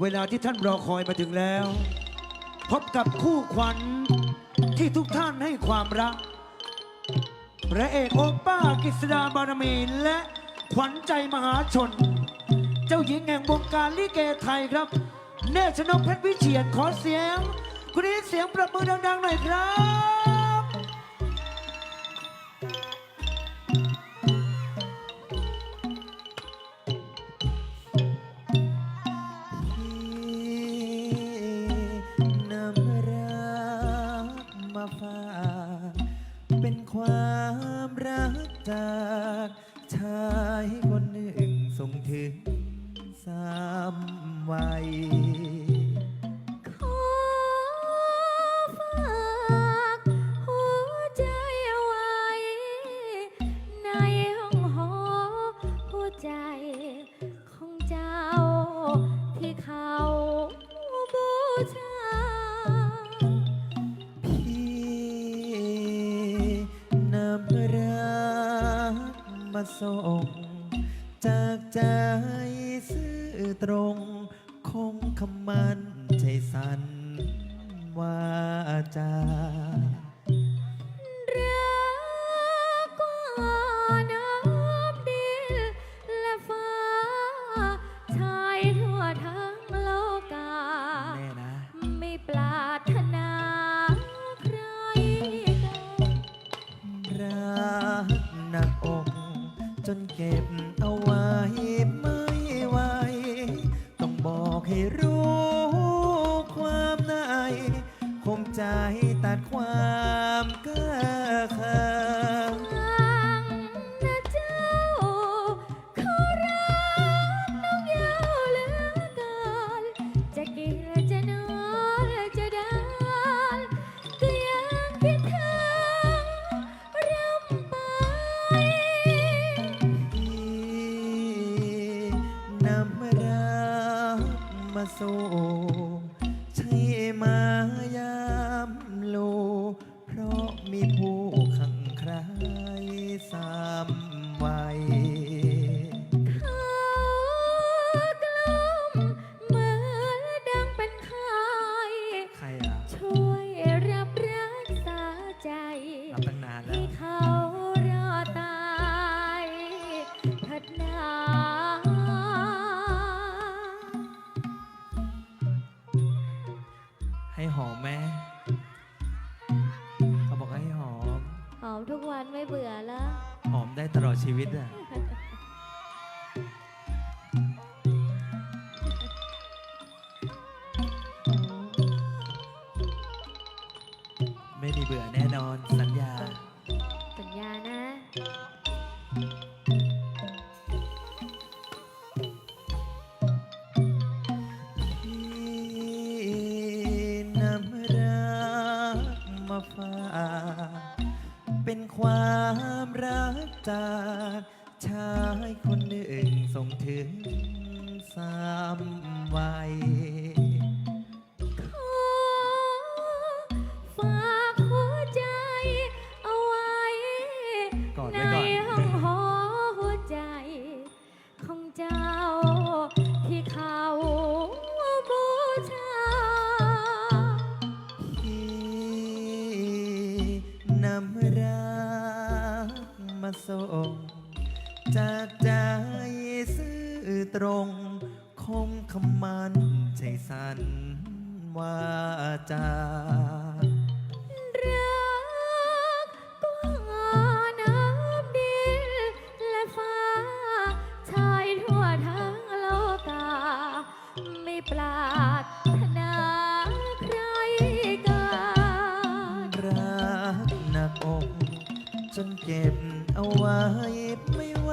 เวลาที่ท่านรอคอยมาถึงแล้ว พบกับคู่ขวัญที่ทุกท่านให้ความรักพระเอกโอป้ากฤษดาบารมีและขวัญใจมหาชน เจ้าหญิงแห่งวงการลิเกไทยครับ เนชนกเพชรวิเชียรขอเสียงคุณนี้เสียงประมือดังๆหน่อยครับ บูชา พี่นำรักมาส่ง จากใจซื่อตรงคงคำมันใจสันวาจา นเก็บเอาไว้ไม่ไหวต้องบอกให้รู้ความในคมใจตัดความเก้อคา ใช่มายามโล เพราะมีผู้ขังใครสามวัย ให้หอมไหมเขาบอกให้หอม หอมทุกวันไม่เบื่อแล้ว หอมได้ตลอดชีวิตอะ ไม่มีเบื่อแน่นอนสัญญาาฝาเป็นความรักจากชายคนหนึ่งส่งถึงสามวัย วาจา รักกว่าน้ำดินและฟ้า ชายทั่วทั้งโลกา ไม่ปรารถนาใครกันรักหนักอกจนเก็บเอาไว้ไม่ไหว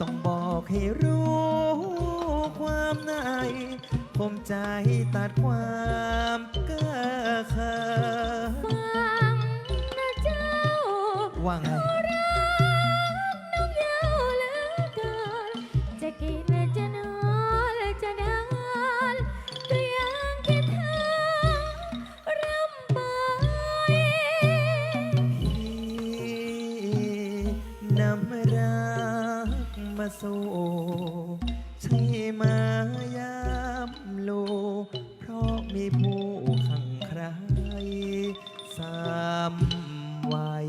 ต้องบอกให้รู้ มใจตัดความเก้อเขินฟังนะเจ้าว่าไงน้องยาเหลือเกินจะกินจะนอนจะนานก็ยังคิดถึงรำไปที่นำรักมาสู่ ผู้ขังใครสามวัย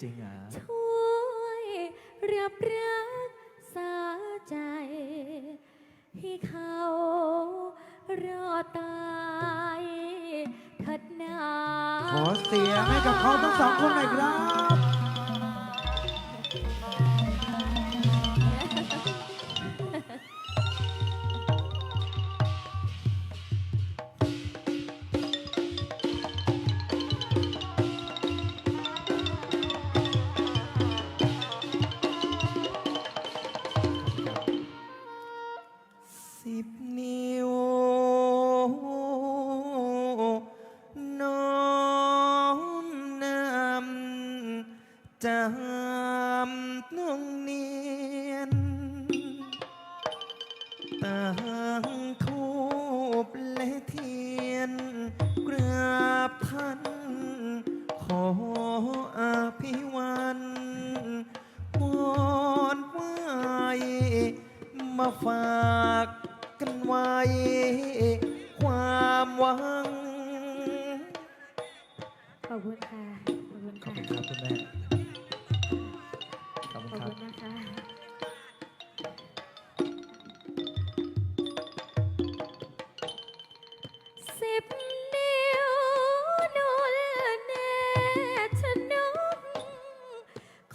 จริงเหรอช่วยรีบรักษาใจ ให้เขารอตา ขอเสียงให้กับเขาทั้งสองคนหน่อยครับ จำน้องเนียนต่างทูบและเทียนกราบท่านขออภิวันวอนไหวมาฝากกันไว้ ความหวัง ขอบคุณค่ะ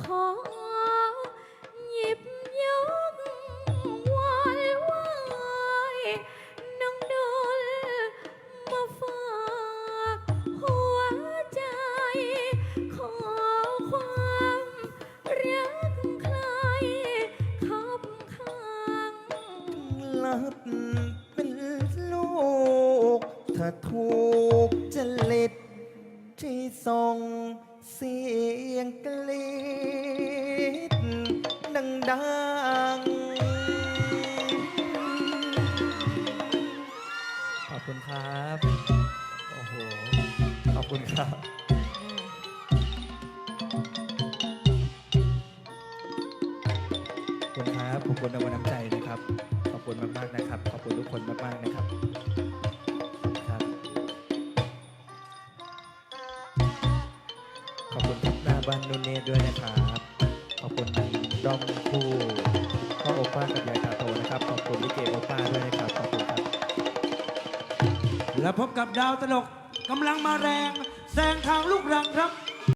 ข คุณครับขอบคุณครับขอบคุณในวันน้ำใจนะครับ ขอบคุณมากๆนะครับ ขอบคุณทุกคนมากๆนะครับครับ ขอบคุณครับหน้าบ้านนุ่นเนตด้วยนะครับ ขอบคุณด้อมคู่พ่อโอป้ากับยายตาโตนะครับ ขอบคุณลิเกโอป้าด้วยนะครับ ขอบคุณครับ และพบกับดาวตลกกำลังมาแรง แซงทางลูกรังครับ